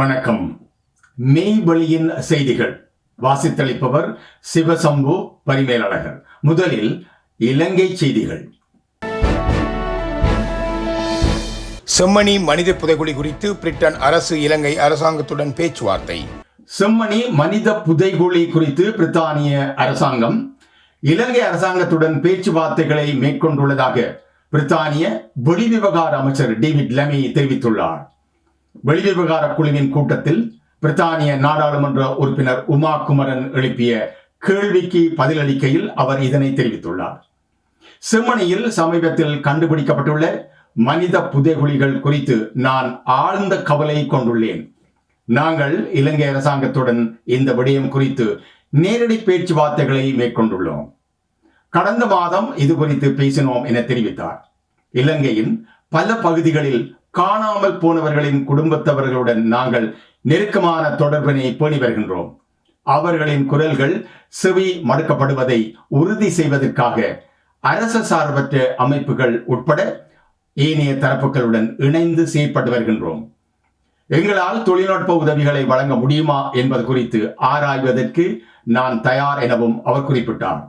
வணக்கம். மெய்வழியின் செய்திகள். வாசித்தளிப்பவர் சிவசம்பு பரிமேலழகர். முதலில் இலங்கை செய்திகள். செம்மணி மனித புதைகுழி குறித்து பிரிட்டன் அரசு இலங்கை அரசாங்கத்துடன் பேச்சுவார்த்தை. செம்மணி மனித புதைகுழி குறித்து பிரித்தானிய அரசாங்கம் இலங்கை அரசாங்கத்துடன் பேச்சுவார்த்தைகளை மேற்கொண்டுள்ளதாக பிரித்தானிய வெளிவிவகார அமைச்சர் டேவிட் லெமி தெரிவித்துள்ளார். வெளிவிவகார குழுவின் கூட்டத்தில் பிரித்தானிய நாடாளுமன்ற உறுப்பினர் உமா குமரன் எழுப்பிய கேள்விக்கு பதிலளிக்கையில் அவர் இதனை தெரிவித்துள்ளார். செம்மணியில் சமீபத்தில் கண்டுபிடிக்கப்பட்டுள்ள மனித புதைகுழிகள் குறித்து நான் ஆழ்ந்த கவலை கொண்டுள்ளேன். நாங்கள் இலங்கை அரசாங்கத்துடன் இந்த விடயம் குறித்து நேரடி பேச்சுவார்த்தைகளை மேற்கொண்டுள்ளோம். கடந்த மாதம் இது குறித்து பேசினோம் என தெரிவித்தார். இலங்கையின் பல பகுதிகளில் காணாமல் போனவர்களின் குடும்பத்தவர்களுடன் நாங்கள் நெருக்கமான தொடர்பினை பேணி வருகின்றோம். அவர்களின் குரல்கள் செவி மடுக்கப்படுவதை உறுதி செய்வதற்காக அரச சார்பற்ற அமைப்புகள் உட்பட ஏனைய தரப்புகளுடன் இணைந்து செயற்பட்டு வருகின்றோம். எங்களால் தொழில்நுட்ப உதவிகளை வழங்க முடியுமா என்பது குறித்து ஆராய்வதற்கு நான் தயார் எனவும் அவர் குறிப்பிட்டார்.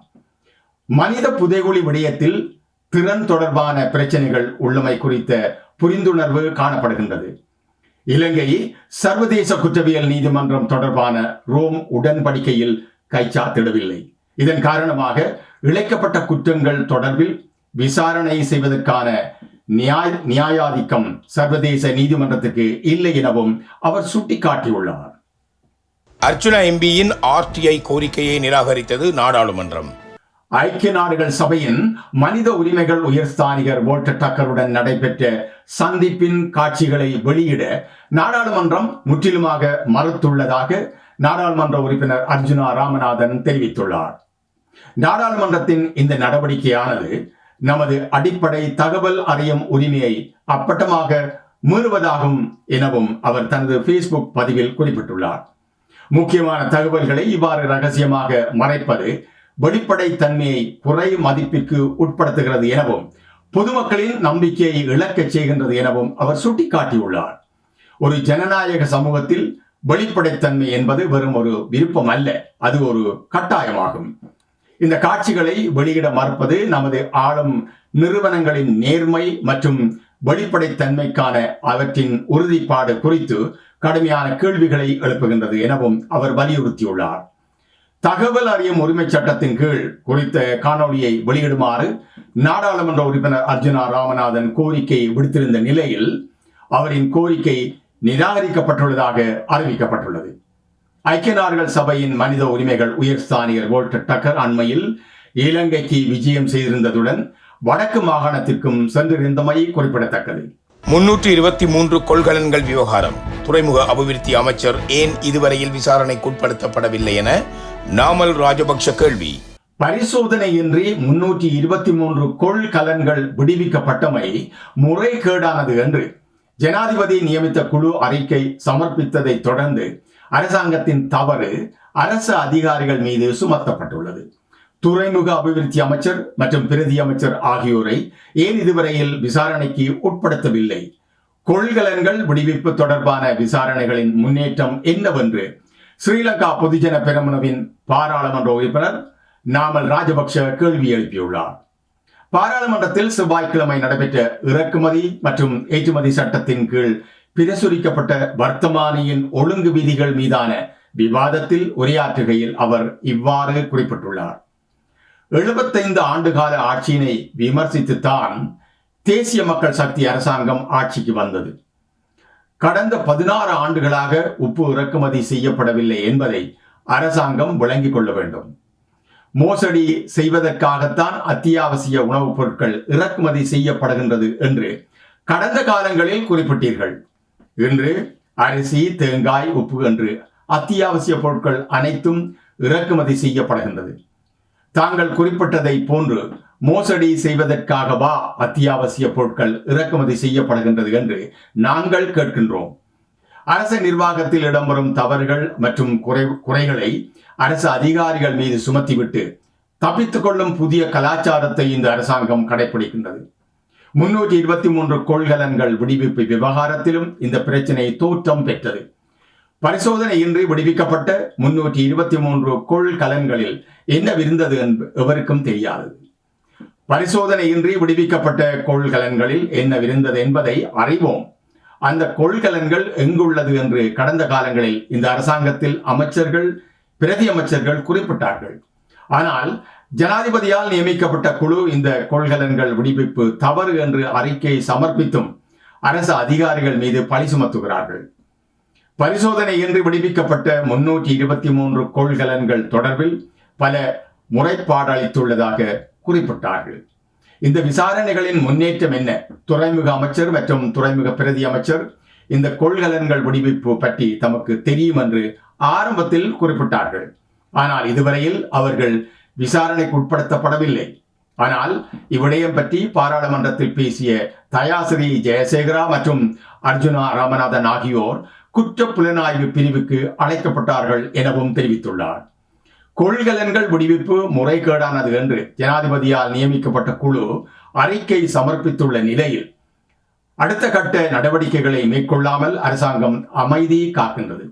மனித புதைகுழி விடயத்தில் திறன் தொடர்பான பிரச்சனைகள் உள்ளமை குறித்த புரிந்துணர்வு காணப்படுகின்றது. இலங்கை சர்வதேச குற்றவியல் நீதிமன்றம் தொடர்பான ரோம் உடன்படிக்கையில் கைச்சாத்திடவில்லை இதன் காரணமாக இழைக்கப்பட்ட குற்றங்கள் தொடர்பில் விசாரணை செய்வதற்கான நியாய நியாயாதிக்கம் சர்வதேச நீதிமன்றத்துக்கு இல்லை எனவும் அவர் சுட்டிக்காட்டியுள்ளார். அர்ச்சுனா எம்பியின் ஆர்டிஐ கோரிக்கையை நிராகரித்தது நாடாளுமன்றம். ஐக்கிய நாடுகள் சபையின் மனித உரிமைகள் உயர்ஸ்தானிகர் வோல்டர் டக்கருடன் நடைபெற்ற சந்திப்பின் காட்சிகளை வெளியிட நாடாளுமன்றம் முற்றிலுமாக மறுத்துள்ளதாக நாடாளுமன்ற உறுப்பினர் அர்ஜுனா ராமநாதன் தெரிவித்துள்ளார். நாடாளுமன்றத்தின் இந்த நடவடிக்கையானது நமது அடிப்படை தகவல் அறியும் உரிமையை அப்பட்டமாக மீறுவதாகும் எனவும் அவர் தனது ஃபேஸ்புக் பதிவில் குறிப்பிட்டுள்ளார். முக்கியமான தகவல்களை இவ்வாறு ரகசியமாக மறைப்பது வெளிப்படை தன்மையை குறை மதிப்பிற்கு உட்படுத்துகிறது எனவும் பொதுமக்களின் நம்பிக்கையை இழக்கச் செய்கின்றது எனவும் அவர் சுட்டிக்காட்டியுள்ளார். ஒரு ஜனநாயக சமூகத்தில் வெளிப்படைத்தன்மை என்பது வெறும் ஒரு விருப்பம் அல்ல அது ஒரு கட்டாயமாகும். இந்த காட்சிகளை வெளியிட மறுப்பது நமது ஆளும் நிறுவனங்களின் நேர்மை மற்றும் வெளிப்படைத்தன்மைக்கான அவற்றின் உறுதிப்பாடு குறித்து கடுமையான கேள்விகளை எழுப்புகின்றது எனவும் அவர் வலியுறுத்தியுள்ளார். தகவல் அறியும் உரிமை சட்டத்தின் கீழ் குறித்த காணொளியை வெளியிடுமாறு நாடாளுமன்ற உறுப்பினர் அர்ஜுனா ராமநாதன் கோரிக்கை விடுத்திருந்த நிலையில் அவரின் கோரிக்கை நிராகரிக்கப்பட்டுள்ளதாக அறிவிக்கப்பட்டுள்ளது. ஐக்கிய நாடுகள் சபையின் மனித உரிமைகள் உயர்ஸ்தானிகர் வோல்டர் டக்கர் அண்மையில் இலங்கைக்கு விஜயம் செய்திருந்ததுடன் வடக்கு மாகாணத்திற்கும் சென்றிருந்தமை குறிப்பிடத்தக்கது. முன்னூற்று இருபத்தி மூன்று கொள்கலன்கள் விவகாரம். துறைமுக அபிவிருத்தி அமைச்சர் ஏன் இதுவரையில் விசாரணைக்குட்படுத்தப்படவில்லை என நாமல் ராஜபக்ஷ கேள்வி. பரிசோதனையின்றி முன்னூற்றி இருபத்தி மூன்று கொள்கலன்கள் விடுவிக்கப்பட்டமை முறைகேடானது என்று ஜனாதிபதி நியமித்த குழு அறிக்கை சமர்ப்பித்ததை தொடர்ந்து அரசாங்கத்தின் தவறு அரசு அதிகாரிகள் மீது சுமத்தப்பட்டுள்ளது. துறைமுக அபிவிருத்தி அமைச்சர் மற்றும் பிரதி அமைச்சர் ஆகியோரை ஏன் இதுவரையில் விசாரணைக்கு உட்படுத்தவில்லை? கொள்கலன்கள் விடுவிப்பு தொடர்பான விசாரணைகளின் முன்னேற்றம் என்னவென்று ஸ்ரீலங்கா பொதுஜன பெரமுனவின் பாராளுமன்ற உறுப்பினர் நாமல் ராஜபக்ஷ கேள்வி எழுப்பியுள்ளார். பாராளுமன்றத்தில் செவ்வாய்க்கிழமை நடைபெற்ற இறக்குமதி மற்றும் ஏற்றுமதி சட்டத்தின் கீழ் பிரசுரிக்கப்பட்ட வர்த்தமானியின் ஒழுங்கு விதிகள் மீதான விவாதத்தில் உரையாற்றுகையில் அவர் இவ்வாறு குறிப்பிட்டுள்ளார். எழுபத்தைந்து ஆண்டுகால ஆட்சியினை விமர்சித்துத்தான் தேசிய மக்கள் சக்தி அரசாங்கம் ஆட்சிக்கு வந்தது. கடந்த பதினாறு ஆண்டுகளாக உப்பு இறக்குமதி செய்யப்படவில்லை என்பதை அரசாங்கம் விளங்கிக் கொள்ள வேண்டும். மோசடி செய்வதற்காகத்தான் அத்தியாவசிய உணவுப் பொருட்கள் இறக்குமதி செய்யப்படுகின்றது என்று கடந்த காலங்களில் குறிப்பிட்டீர்கள். இன்று அரிசி தேங்காய் உப்பு என்று அத்தியாவசிய பொருட்கள் அனைத்தும் இறக்குமதி செய்யப்படுகின்றது. தாங்கள் குறிப்பிட்டதை போன்று மோசடி செய்வதற்காகவா அத்தியாவசிய பொருட்கள் இறக்குமதி செய்யப்படுகின்றது என்று நாங்கள் கேட்கின்றோம். அரச நிர்வாகத்தில் இடம்பெறும் தவறுகள் மற்றும் குறை குறைகளை அரசு அதிகாரிகள் மீது சுமத்திவிட்டு தப்பித்துக் கொள்ளும் புதிய கலாச்சாரத்தை இந்த அரசாங்கம் கடைபிடிக்கின்றது முன்னூற்றி இருபத்தி மூன்று கொள்கலன்கள் விடுவிப்பு விவகாரத்திலும் இந்த பிரச்சனை தோற்றம் பெற்றது. பரிசோதனையின்றி விடுவிக்கப்பட்ட முன்னூற்றி இருபத்தி மூன்று கொள்கலன்களில் என்னவிருந்தது என்று எவருக்கும் தெரியாது. பரிசோதனையின்றி விடுவிக்கப்பட்ட கொள்கலன்களில் என்னவிருந்தது என்பதை அறிவோம். அந்த கொள்கலன்கள் எங்குள்ளது என்று கடந்த காலங்களில் இந்த அரசாங்கத்தில் அமைச்சர்கள் பிரதி அமைச்சர்கள் குறிப்பிட்டார்கள். ஆனால் ஜனாதிபதியால் நியமிக்கப்பட்ட குழு இந்த கொள்கலன்கள் விடுவிப்பு தவறு என்று அறிக்கை சமர்ப்பித்தும் அரசு அதிகாரிகள் மீது பழி சுமத்துகிறார்கள். பரிசோதனையின்றி விடுவிக்கப்பட்ட முன்னூற்றி இருபத்தி மூன்று கொள்கலன்கள் தொடர்பில் பல முறைப்பாடு அளித்துள்ளதாக குறிப்பிட்டார்கள். இந்த விசாரணைகளின் முன்னேற்றம் என்ன? துறைமுக அமைச்சர் மற்றும் துறைமுக பிரதி அமைச்சர் இந்த கொள்கலன்கள் விடுவிப்பு பற்றி தமக்கு தெரியும் என்று ஆரம்பத்தில் குறிப்பிட்டார்கள். ஆனால் இதுவரையில் அவர்கள் விசாரணைக்கு உட்படுத்தப்படவில்லை. ஆனால் இவ்விடயம் பற்றி பாராளுமன்றத்தில் பேசிய தயாசிரி ஜெயசேகரா மற்றும் அர்ஜுனா ராமநாதன் ஆகியோர் குற்ற புலனாய்வு பிரிவுக்கு அழைக்கப்பட்டார்கள் எனவும் தெரிவித்துள்ளார். கொள்கலன்கள் விடுவிப்பு முறைகேடானது என்று ஜனாதிபதியால் நியமிக்கப்பட்ட குழு அறிக்கை சமர்ப்பித்துள்ள நிலையில் அடுத்த கட்ட நடவடிக்கைகளை மேற்கொள்ளாமல் அரசாங்கம் அமைதி காக்கின்றது.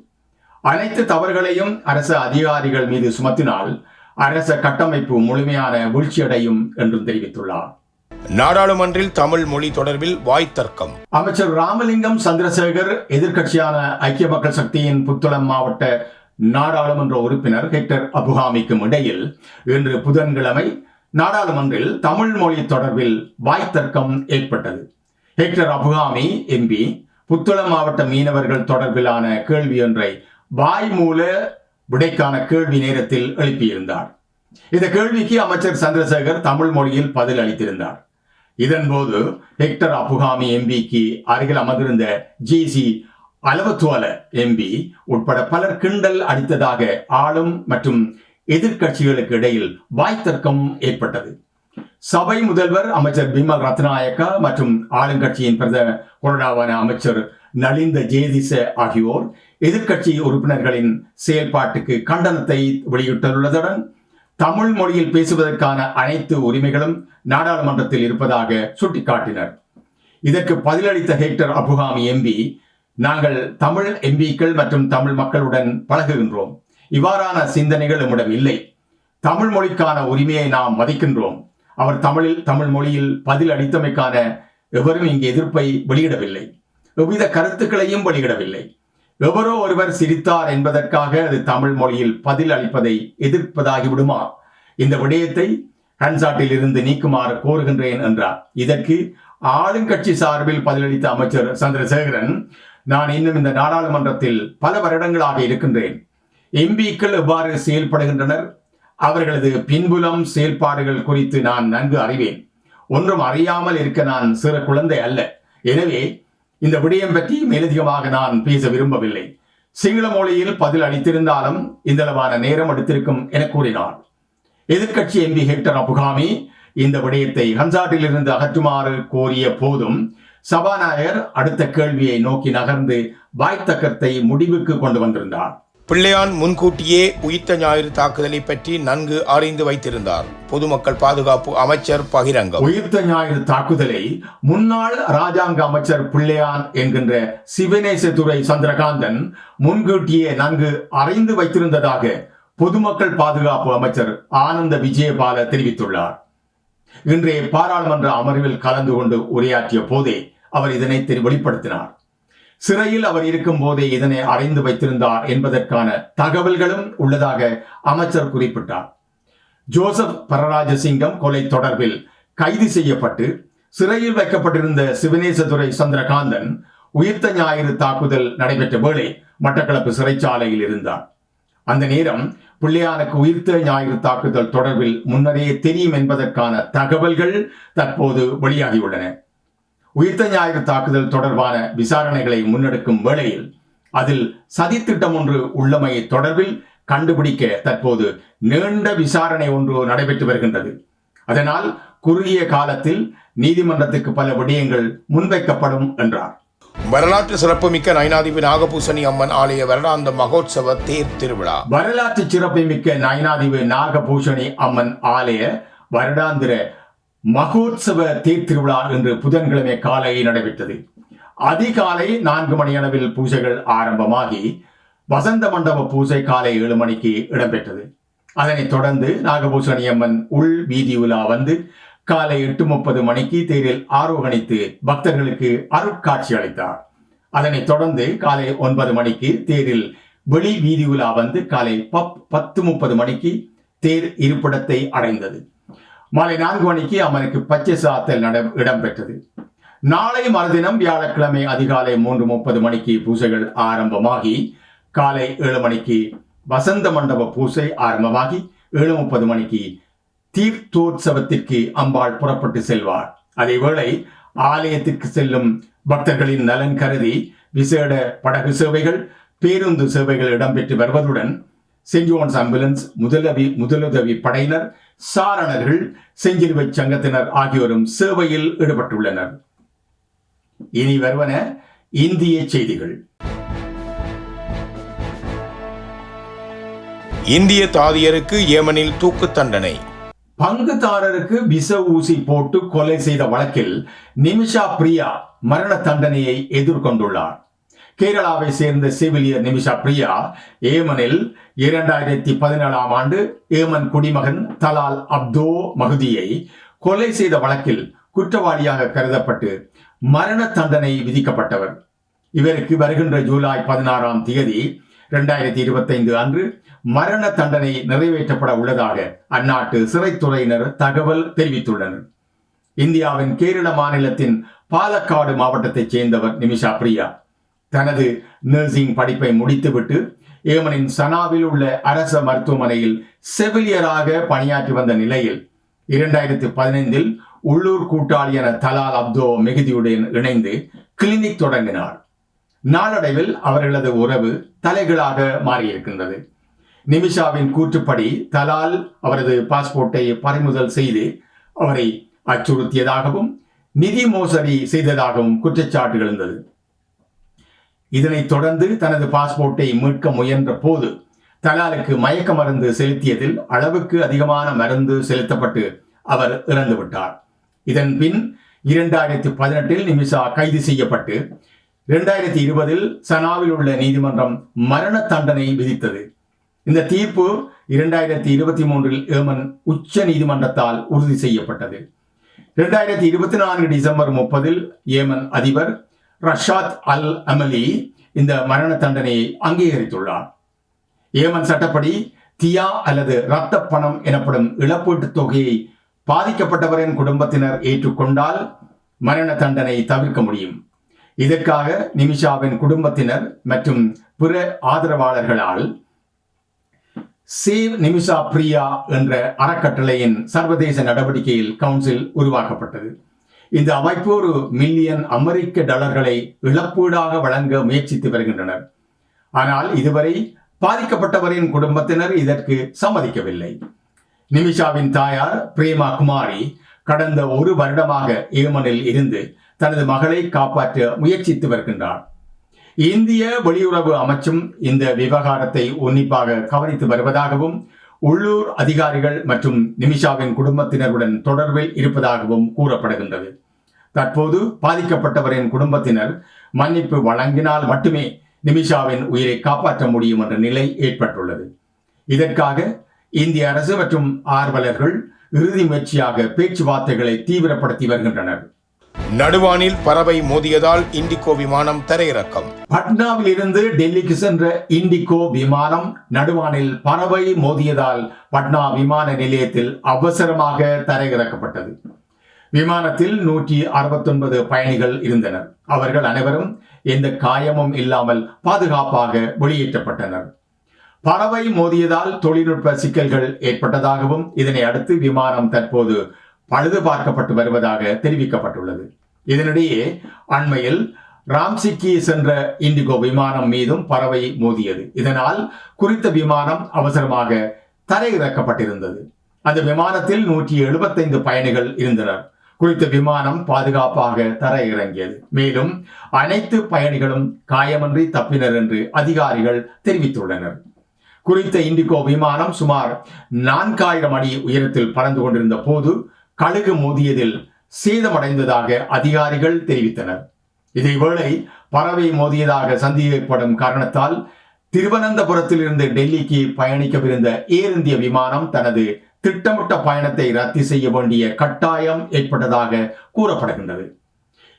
அனைத்து தவறுகளையும் அரசு அதிகாரிகள் மீது சுமத்தினால் அரச கட்டமைப்பு முழுமையான வீழ்ச்சியடையும் என்றும் தெரிவித்துள்ளார். நாடாளுமன்றில் தமிழ் மொழி தொடர்பில் வாய்த்தர்க்கம் அமைச்சர் ராமலிங்கம் சந்திரசேகர் எதிர்க்கட்சியான ஐக்கிய மக்கள் சக்தியின் புத்தளம் மாவட்ட நாடாளுமன்ற உறுப்பினர் ஹெக்டர் அபுகாமிக்கும் இடையில் இன்று புதன்கிழமை நாடாளுமன்றில் தமிழ் மொழி தொடர்பில் வாய்த்தர்க்கம் ஏற்பட்டது. ஹெக்டர் அபுகாமி எம்பி புத்தளம் மாவட்ட மீனவர்கள் தொடர்பிலான கேள்வி ஒன்றை வாய்மூல விடைக்கான கேள்வி நேரத்தில் எழுப்பியிருந்தார். இந்த கேள்விக்கு அமைச்சர் சந்திரசேகர் தமிழ் மொழியில் பதில் அளித்திருந்தார். இதன்போது ஹெக்டர் அபுகாமி எம்பிக்கு அருகில் அமர்ந்திருந்த ஜிசி அலவத்துவல எம்பி உட்பட பலர் கிண்டல் அடித்ததாக ஆளும் மற்றும் எதிர்கட்சிகளுக்கு இடையில் வாய்த்தர்க்கம் ஏற்பட்டது. சபை முதல்வர் அமைச்சர் பிமல் ரத்நாயக்கா மற்றும் ஆளுங்கட்சியின் பிரதம கொறடாவான அமைச்சர் நலிந்த ஜேதிச ஆகியோர் எதிர்கட்சி உறுப்பினர்களின் செயல்பாட்டுக்கு கண்டனத்தை வெளியிட்டுள்ளதுடன் தமிழ் மொழியில் பேசுவதற்கான அனைத்து உரிமைகளும் நாடாளுமன்றத்தில் இருப்பதாக சுட்டிக்காட்டினர். இதற்கு பதிலளித்த ஹெக்டர் அபுகாமி எம்பி நாங்கள் தமிழ் எம்பிக்கள் மற்றும் தமிழ் மக்களுடன் பழகுகின்றோம். இவ்வாறான சிந்தனைகள் நம்மிடம் இல்லை. தமிழ் மொழிக்கான உரிமையை நாம் மதிக்கின்றோம். அவர் தமிழில் தமிழ் மொழியில் பதில் அளித்தமைக்கான எவரும் இங்கு எதிர்ப்பை வெளியிடவில்லை. எவ்வித கருத்துக்களையும் வெளியிடவில்லை. எவரோ ஒருவர் சிரித்தார் என்பதற்காக அது தமிழ் மொழியில் பதில் அளிப்பதை எதிர்ப்பதாகிவிடுமா இந்த விடயத்தை ஹன்சாட்டில் இருந்து நீக்குமாறு கோருகின்றேன் என்றார். இதற்கு ஆளுங்கட்சி சார்பில் பதிலளித்த அமைச்சர் சந்திரசேகரன் நான் இன்னும் இந்த நாடாளுமன்றத்தில் பல வருடங்களாக இருக்கின்றேன். எம்பிக்கள் எவ்வாறு செயல்படுகின்றனர்? அவர்களது பின்புலம் செயல்பாடுகள் குறித்து நான் நன்கு அறிவேன். ஒன்றும் அறியாமல் இருக்க நான் சிறு குழந்தை அல்ல. எனவே இந்த விடயம் பற்றி மேலதிகமாக நான் பேச விரும்பவில்லை. சிங்கள மொழியில் பதில் அளித்திருந்தாலும் இந்தளவான நேரம் எடுத்திருக்கும் என கூறினார் எதிர்க்கட்சி எம்பி ஹெக்டர் அபுகாமி இந்த விடயத்தை ஹன்சாட்டில் இருந்து அகற்றுமாறு கோரிய போதும் சபாநாயகர் அடுத்த கேள்வியை நோக்கி நகர்ந்து வாய்த்தக்கத்தை முடிவுக்கு கொண்டு வந்திருந்தார். பிள்ளையான் முன்கூட்டியே உயிர்த்த ஞாயிறு தாக்குதலை பற்றி நன்கு அறிந்து வைத்திருந்தார். பொதுமக்கள் பாதுகாப்பு அமைச்சர் பகிரங்கம். உயிர்த்த ஞாயிறு தாக்குதலை முன்னாள் ராஜாங்க அமைச்சர் பிள்ளையான் என்கின்ற சிவநேசத்துறை சந்திரகாந்தன் முன்கூட்டியே நன்கு அறிந்து வைத்திருந்ததாக பொதுமக்கள் பாதுகாப்பு அமைச்சர் ஆனந்த விஜயபால தெரிவித்துள்ளார். இன்றைய பாராளுமன்ற அமர்வில் கலந்து கொண்டு உரையாற்றிய போதே அவர் இதனை தெரி- வெளிப்படுத்தினார். சிறையில் அவர் இருக்கும் போதே இதனை அடைந்து வைத்திருந்தார் என்பதற்கான தகவல்களும் உள்ளதாக அமைச்சர் குறிப்பிட்டார். ஜோசப் பரராஜசிங்கம் கொலை தொடர்பில் கைது செய்யப்பட்டு சிறையில் வைக்கப்பட்டிருந்த சிவனேசதுரை சந்திரகாந்தன் உயிர்த்த ஞாயிறு தாக்குதல் நடைபெற்ற வேளை மட்டக்களப்பு சிறைச்சாலையில் இருந்தார். அந்த நேரம் பிள்ளையானுக்கு உயிர்த்த ஞாயிறு தாக்குதல் தொடர்பில் முன்னரே தெரியும் என்பதற்கான தகவல்கள் தற்போது வெளியாகியுள்ளன. உயிர்த்த ஞாயிறு தாக்குதல் தொடர்பான விசாரணைகளை முன்னெடுக்கும் வேளையில் அதில் சதித்திட்டம் ஒன்று உள்ளமை தொடர்பில் கண்டுபிடிக்க தற்போது நீண்ட விசாரணை ஒன்று நடைபெற்று வருகின்றது. அதனால் குறுகிய காலத்தில் நீதிமன்றத்துக்கு பல விடயங்கள் முன்வைக்கப்படும் என்றார். வரலாற்று சிறப்புமிக்க நயனாதிபதி நாகபூசணி அம்மன் ஆலய வருடாந்த மகோத்சவ தேர் திருவிழா. வரலாற்று சிறப்புமிக்க நயனாதிபதி நாகபூஷணி அம்மன் ஆலய வருடாந்திர மகோத்சவ தீர்த்திருவிழா என்று புதன்கிழமை காலை நடைபெற்றது. அதிகாலை நான்கு மணி அளவில் பூஜைகள் ஆரம்பமாகி வசந்த மண்டப பூஜை காலை ஏழு மணிக்கு இடம்பெற்றது. அதனைத் தொடர்ந்து நாகபூஷணி அம்மன் உள் வீதி உலா வந்து காலை எட்டு முப்பது மணிக்கு தேரில் ஆரோகணித்து பக்தர்களுக்கு அருட்காட்சி அளித்தார். அதனைத் தொடர்ந்து காலை ஒன்பது மணிக்கு தேரில் வெளி வீதி உலா வந்து காலை பப் பத்து முப்பது மணிக்கு தேர் இருப்பிடத்தை அடைந்தது. மாலை நான்கு மணிக்கு அவனுக்கு பச்சை சாத்தல் நட இடம்பெற்றது. நாளை மறுதினம் வியாழக்கிழமை அதிகாலை மூன்று முப்பது மணிக்கு பூஜைகள் ஆரம்பமாகி காலை ஏழு மணிக்கு வசந்த மண்டப பூசை ஆரம்பமாகி ஏழு முப்பது மணிக்கு தீர்த்தோற்சவத்திற்கு அம்பாள் புறப்பட்டு செல்வார் அதேவேளை ஆலயத்திற்கு செல்லும் பக்தர்களின் நலன் கருதி விசேட படகு சேவைகள் பேருந்து சேவைகள் இடம்பெற்று வருவதுடன் சென்ட் ஜோன்ஸ் ஆம்புலன்ஸ் முதலுதவி முதலுதவி படையினர் சாரணர்கள் செஞ்சிலுவை சங்கத்தினர் ஆகியோரும் சேவையில் ஈடுபட்டுள்ளனர். இனி வருவன இந்திய செய்திகள். இந்திய தாதியருக்கு ஏமனில் தூக்கு தண்டனை. பங்குதாரருக்கு விச ஊசி போட்டு கொலை செய்த வழக்கில் நிமிஷா பிரியா மரண தண்டனையை எதிர்கொண்டுள்ளார். கேரளாவை சேர்ந்த செவிலியர் நிமிஷா பிரியா ஏமனில் இரண்டாயிரத்தி பதினேழாம் ஆண்டு ஏமன் குடிமகன் தலால் அப்தோ மகுதியை கொலை செய்த வழக்கில் குற்றவாளியாக கருதப்பட்டு மரண தண்டனை விதிக்கப்பட்டவர். இவருக்கு வருகின்ற ஜூலை பதினாறாம் தேதி இரண்டாயிரத்தி இருபத்தைந்து அன்று மரண தண்டனை நிறைவேற்றப்பட உள்ளதாக அந்நாட்டு சிறைத்துறையினர் தகவல் தெரிவித்துள்ளனர். இந்தியாவின் கேரள மாநிலத்தின் பாலக்காடு மாவட்டத்தைச் சேர்ந்தவர் நிமிஷா பிரியா. தனது நர்சிங் படிப்பை முடித்துவிட்டு ஏமனின் சனாவில் உள்ள அரச மருத்துவமனையில் செவிலியராக பணியாற்றி வந்த நிலையில் இரண்டாயிரத்தி பதினைந்தில் உள்ளூர் கூட்டாளியான தலால் அப்தோ மெகுதியுடன் இணைந்து கிளினிக் தொடங்கினார். நாளடைவில் அவர்களது உறவு தலைகளாக மாறியிருக்கின்றது. நிமிஷாவின் கூற்றுப்படி தலால் அவரது பாஸ்போர்ட்டை பறிமுதல் செய்து அவரை அச்சுறுத்தியதாகவும் நிதி மோசடி செய்ததாகவும் குற்றச்சாட்டு எழுந்தது. இதனைத் தொடர்ந்து தனது பாஸ்போர்ட்டை மீட்க முயன்ற போது தலாலுக்கு மயக்க மருந்து செலுத்தியதில் அளவுக்கு அதிகமான மருந்து செலுத்தப்பட்டு அவர் இறந்துவிட்டார். இதன் பின் இரண்டாயிரத்தி பதினெட்டில் நிமிஷா கைது செய்யப்பட்டு இரண்டாயிரத்தி இருபதில் சனாவில் உள்ள நீதிமன்றம் மரண தண்டனை விதித்தது. இந்த தீர்ப்பு இரண்டாயிரத்தி இருபத்தி மூன்றில் ஏமன் உச்ச நீதிமன்றத்தால் உறுதி செய்யப்பட்டது. இரண்டாயிரத்தி இருபத்தி நான்கு டிசம்பர் முப்பதில் ஏமன் அதிபர் ரஷாத் அல் அமலி இந்த மரண தண்டனையை அங்கீகரித்துள்ளார். ஏமன் சட்டப்படி தியா அல்லது இரத்த பணம் எனப்படும் இழப்பீட்டுத் தொகையை பாதிக்கப்பட்டவரின் குடும்பத்தினர் ஏற்றுக்கொண்டால் மரண தண்டனை தவிர்க்க முடியும். இதற்காக நிமிஷாவின் குடும்பத்தினர் மற்றும் பிற ஆதரவாளர்களால் சேவ் நிமிஷா பிரியா என்ற அறக்கட்டளையின் சர்வதேச நடவடிக்கையில் கவுன்சில் உருவாக்கப்பட்டது. இந்த அமைப்பு ஒரு மில்லியன் அமெரிக்க டாலர்களை இழப்பீடாக வழங்க முயற்சித்து வருகின்றனர். ஆனால் இதுவரை பாதிக்கப்பட்டவரின் குடும்பத்தினர் இதற்கு சம்மதிக்கவில்லை. நிமிஷாவின் தாயார் பிரேமா குமாரி கடந்த ஒரு வருடமாக ஏமனில் இருந்து தனது மகளை காப்பாற்ற முயற்சித்து வருகின்றார் இந்திய வெளியுறவு அமைச்சும் இந்த விவகாரத்தை உன்னிப்பாக கவனித்து வருவதாகவும் உள்ளூர் அதிகாரிகள் மற்றும் நிமிஷாவின் குடும்பத்தினருடன் தொடர்பில் இருப்பதாகவும் கூறப்படுகின்றது. தற்போது பாதிக்கப்பட்டவரின் குடும்பத்தினர் மன்னிப்பு வழங்கினால் மட்டுமே நிமிஷாவின் உயிரை காப்பாற்ற முடியும் என்ற நிலை ஏற்பட்டுள்ளது. இதற்காக இந்திய அரசு மற்றும் ஆர்வலர்கள் இறுதி முயற்சியாக பேச்சுவார்த்தைகளை தீவிரப்படுத்தி வருகின்றனர். நடுவானில் பறவை மோதியதால் இண்டிகோ விமானம் தரையிறக்கம். பட்னாவில் இருந்து டெல்லிக்கு சென்ற இண்டிகோ விமானம் நடுவானில் பறவை மோதியதால் பட்னா விமான நிலையத்தில் அவசரமாக தரையிறக்கப்பட்டது. விமானத்தில் நூற்றி அறுபத்தொன்பது பயணிகள் இருந்தனர். அவர்கள் அனைவரும் எந்த காயமும் இல்லாமல் பாதுகாப்பாக வெளியேற்றப்பட்டனர். பறவை மோதியதால் தொழில்நுட்ப சிக்கல்கள் ஏற்பட்டதாகவும் இதனை அடுத்து விமானம் தற்போது பழுது பார்க்கப்பட்டு வருவதாக தெரிவிக்கப்பட்டுள்ளது. இதனிடையே அண்மையில் ராம்சிக்கி சென்ற இண்டிகோ விமானம் மீதும் பறவை மோதியது. இதனால் குறித்த விமானம் அவசரமாக தரையிறக்கப்பட்டிருந்தது. அந்த விமானத்தில் நூற்றி எழுபத்தைந்து பயணிகள் இருந்தனர். குறித்த விமானம் பாதுகாப்பாக தரையிறங்கியது. மேலும் அனைத்து பயணிகளும் காயமன்றி தப்பினர் என்று அதிகாரிகள் தெரிவித்துள்ளனர். குறித்த இண்டிகோ விமானம் சுமார் நான்காயிரம் அடி உயரத்தில் பறந்து கொண்டிருந்த போது கழுகு மோதியதில் சேதமடைந்ததாக அதிகாரிகள் தெரிவித்தனர். இதேவேளை பறவை மோதியதாக சந்தேகப்படும் காரணத்தால் திருவனந்தபுரத்தில் இருந்து டெல்லிக்கு பயணிக்கவிருந்த ஏர் இந்திய விமானம் தனது திட்டமிட்ட பயணத்தை ரத்து செய்ய வேண்டிய கட்டாயம் ஏற்பட்டதாக கூறப்படுகின்றது.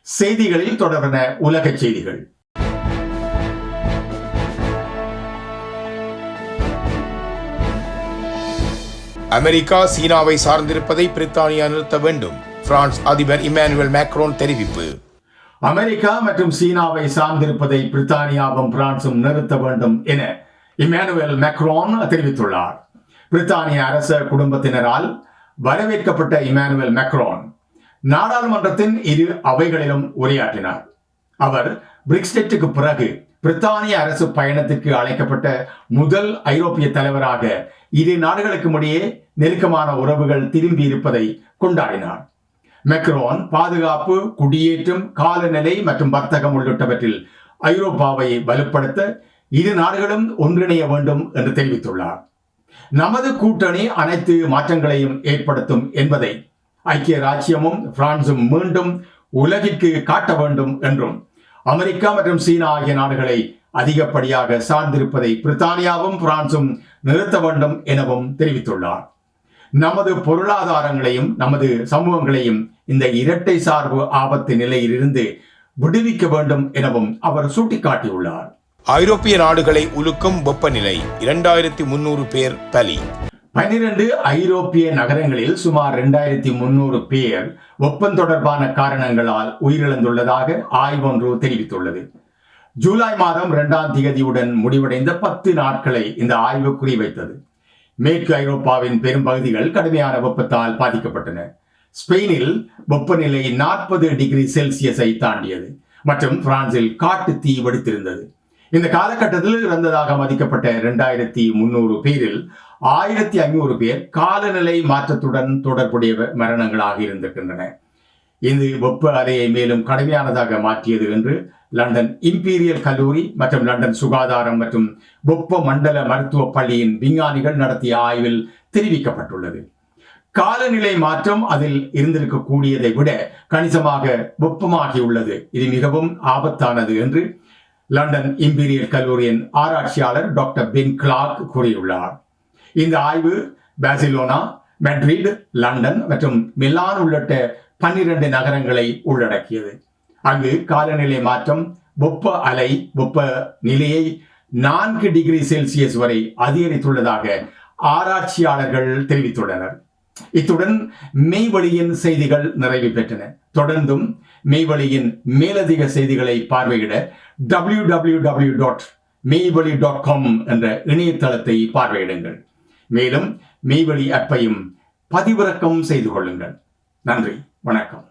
செய்திகளில் தொடர்பன உலக செய்திகள். அமெரிக்கா சீனாவை சார்ந்திருப்பதை பிரித்தானியா நிறுத்த வேண்டும். பிரான்ஸ் அதிபர் இமானுவேல் மேக்ரோன் தெரிவிப்பு. அமெரிக்கா மற்றும் சீனாவை சார்ந்திருப்பதை பிரித்தானியாவும் பிரான்சும் நிறுத்த வேண்டும் என இமானுவேல் மேக்ரோன் தெரிவித்துள்ளார். பிரித்தானிய அரச குடும்பத்தினரால் வரவேற்கப்பட்ட இமானுவேல் மேக்ரோன் நாடாளுமன்றத்தின் இரு அவைகளிலும் உரையாற்றினார். அவர் பிரிக்ஸ்டெட்டுக்கு பிறகு பிரித்தானிய அரசு பயணத்திற்கு அழைக்கப்பட்ட முதல் ஐரோப்பிய தலைவராக இரு நாடுகளுக்கும் இடையே நெருக்கமான உறவுகள் திரும்பி இருப்பதை கொண்டாடினார். மெக்ரோன் பாதுகாப்பு குடியேற்றம் காலநிலை மற்றும் வர்த்தகம் உள்ளிட்டவற்றில் ஐரோப்பாவை வலுப்படுத்த இரு நாடுகளும் ஒன்றிணைய வேண்டும் என்று தெரிவித்துள்ளார். நமது கூட்டணி அனைத்து மாற்றங்களையும் ஏற்படுத்தும் என்பதை ஐக்கிய ராச்சியமும் பிரான்சும் மீண்டும் உலகிற்கு காட்ட வேண்டும் என்றும் அமெரிக்கா மற்றும் சீனா ஆகிய நாடுகளை அதிகப்படியாக சார்ந்திருப்பதை பிரித்தானியாவும் பிரான்சும் நிறுத்த வேண்டும் எனவும் தெரிவித்துள்ளார். நமது பொருளாதாரங்களையும் நமது சமூகங்களையும் இந்த இரட்டை சார்பு ஆபத்து நிலையிலிருந்து விடுவிக்க வேண்டும் எனவும் அவர் சுட்டிக்காட்டியுள்ளார். ஐரோப்பிய நாடுகளை உலுக்கும் வெப்பநிலை இரண்டாயிரத்தி முன்னூறு பேர் பலி பனிரெண்டு ஐரோப்பிய நகரங்களில் சுமார் இரண்டாயிரத்தி முன்னூறு பேர் ஒப்பம் தொடர்பான காரணங்களால் உயிரிழந்துள்ளதாக ஆய்வொன்று தெரிவித்துள்ளது. ஜூலை மாதம் இரண்டாம் திகதியுடன் முடிவடைந்த பத்து நாட்களை இந்த ஆய்வு குறிவைத்தது. மேற்கு ஐரோப்பாவின் பெரும் பகுதிகள் கடுமையான வெப்பத்தால் பாதிக்கப்பட்டன. ஸ்பெயினில் வெப்பநிலை நாற்பது டிகிரி செல்சியஸை தாண்டியது மற்றும் பிரான்சில் காட்டு தீ வெடித்திருந்தது. இந்த காலகட்டத்தில் இறந்ததாக மதிக்கப்பட்ட இரண்டாயிரத்தி முன்னூறு பேரில் ஆயிரத்தி ஐநூறு பேர் காலநிலை மாற்றத்துடன் தொடர்புடைய மரணங்களாக இருந்திருக்கின்றன. இது வெப்ப அலையை மேலும் கடுமையானதாக மாற்றியது என்று லண்டன் இம்பீரியல் கல்லூரி மற்றும் லண்டன் சுகாதாரம் மற்றும் வெப்ப மண்டல மருத்துவ பள்ளியின் விஞ்ஞானிகள் நடத்திய ஆய்வில் தெரிவிக்கப்பட்டுள்ளது. காலநிலை மாற்றம் அதில் இருந்திருக்கக்கூடியதை விட கணிசமாக வெப்பமாகியுள்ளது. இது மிகவும் ஆபத்தானது என்று லண்டன் இம்பீரியல் கல்லூரியின் ஆராய்ச்சியாளர் டாக்டர் பென் கிளார்க் கூறியுள்ளார். இந்த ஆய்வு பாசிலோனா மெட்ரிட் லண்டன் மற்றும் மிலான் உள்ளிட்ட பன்னிரண்டு நகரங்களை உள்ளடக்கியது. அங்கு காலநிலை மாற்றம் வெப்ப அலை வெப்ப நிலையை நான்கு டிகிரி செல்சியஸ் வரை அதிகரித்துள்ளதாக ஆராய்ச்சியாளர்கள் தெரிவித்துள்ளனர். இத்துடன் மெய்வழியின் செய்திகள் நிறைவு பெற்றன. தொடர்ந்தும் மெய்வழியின் மேலதிக செய்திகளை பார்வையிட W W W dot Meivazhi dot com என்ற இணையதளத்தை பார்வையிடுங்கள். மேலும் மெய்வழி அப்பையும் பதிவிறக்கம் செய்து கொள்ளுங்கள். நன்றி. வணக்கம்.